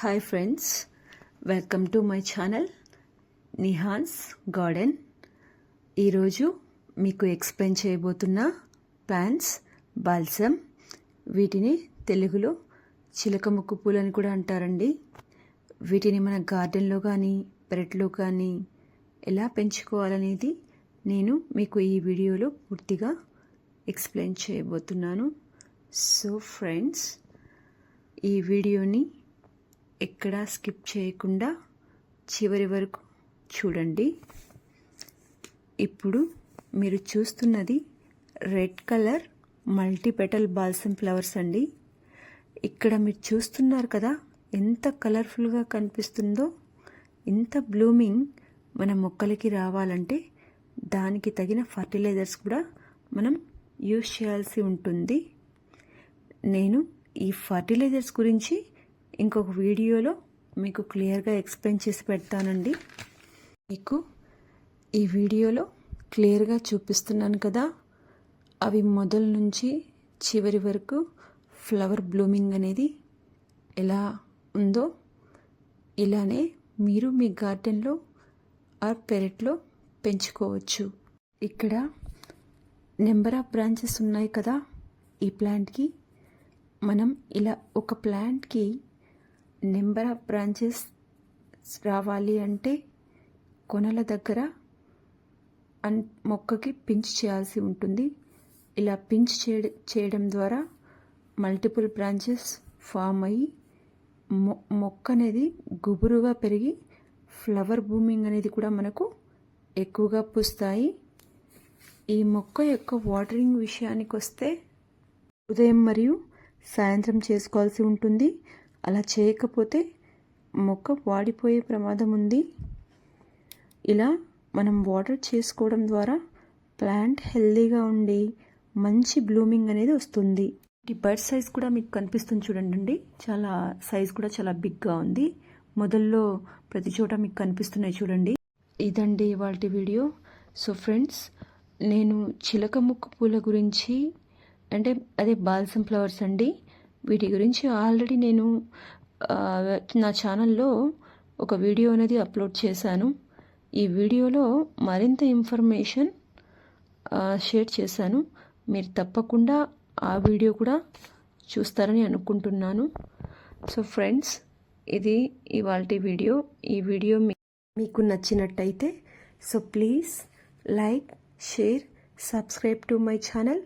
Hi friends welcome to my channel Nihans garden ఈరోజు మీకు explain చేయబోతున్న ప్లాంట్స్ బాల్సమ్ వీటిని తెలుగులో చిలక ముక్కు అని కూడా అంటారండి. వీటిని మన గార్డెన్లో కానీ పెరట్లో కానీ ఎలా పెంచుకోవాలనేది నేను మీకు ఈ వీడియోలో పూర్తిగా ఎక్స్ప్లెయిన్ చేయబోతున్నాను. సో ఫ్రెండ్స్ ఈ వీడియోని ఎక్కడా స్కిప్ చేయకుండా చివరి వరకు చూడండి. ఇప్పుడు మీరు చూస్తున్నది red colour multipetal balsam flowers అండి. ఇక్కడ మీరు చూస్తున్నారు కదా ఎంత కలర్ఫుల్గా కనిపిస్తుందో ఇంత బ్లూమింగ్ మన మొక్కలకి రావాలంటే దానికి తగిన ఫర్టిలైజర్స్ కూడా మనం యూజ్ చేయాల్సి ఉంటుంది. నేను ఈ ఫర్టిలైజర్స్ గురించి ఇంకొక వీడియోలో మీకు క్లియర్గా ఎక్స్ప్లెయిన్ చేసి పెడతానండి. మీకు ఈ వీడియోలో క్లియర్గా చూపిస్తున్నాను కదా అవి మొదల నుంచి చివరి వరకు ఫ్లవర్ బ్లూమింగ్ అనేది ఎలా ఉందో ఇలానే మీరు మీ గార్డెన్లో ఆర్ పెరట్లో పెంచుకోవచ్చు. ఇక్కడ నెంబర్ ఆఫ్ బ్రాంచెస్ ఉన్నాయి కదా ఈ ప్లాంట్కి. మనం ఇలా ఒక ప్లాంట్కి నెంబర్ ఆఫ్ బ్రాంచెస్ రావాలి అంటే కొనల దగ్గర అన్ మొక్కకి పించ్ చేయాల్సి ఉంటుంది. ఇలా పించ్ చేయడం ద్వారా మల్టిపుల్ బ్రాంచెస్ ఫామ్ అయ్యి మొ మొక్క అనేది గుబురుగా పెరిగి ఫ్లవర్ బూమింగ్ అనేది కూడా మనకు ఎక్కువగా పూస్తాయి. ఈ మొక్క యొక్క వాటరింగ్ విషయానికి వస్తే ఉదయం మరియు సాయంత్రం చేసుకోవాల్సి ఉంటుంది. అలా చేయకపోతే మొక్క వాడిపోయే ప్రమాదం ఉంది. ఇలా మనం వాటర్ చేసుకోవడం ద్వారా ప్లాంట్ హెల్దీగా ఉండి మంచి బ్లూమింగ్ అనేది వస్తుంది. ఈ బర్డ్ సైజ్ కూడా మీకు కనిపిస్తుంది చూడండి చాలా సైజ్ కూడా చాలా బిగ్గా ఉంది. మొదల్లో ప్రతి చోట మీకు కనిపిస్తున్నాయి చూడండి. ఇదండి ఇవాళ వీడియో సో ఫ్రెండ్స్ నేను చిలక ముక్కు పూల గురించి అంటే అదే బాల్సం ఫ్లవర్స్ అండి. వీటి గురించి ఆల్రెడీ నేను నా ఛానల్లో ఒక వీడియో అనేది అప్లోడ్ చేశాను. ఈ వీడియోలో మరింత ఇన్ఫర్మేషన్ షేర్ చేశాను. మీరు తప్పకుండా ఆ వీడియో కూడా చూస్తారని అనుకుంటున్నాను. సో ఫ్రెండ్స్ ఇది ఇవాళ వీడియో. ఈ వీడియో మీకు నచ్చినట్టయితే so please like share subscribe to my channel.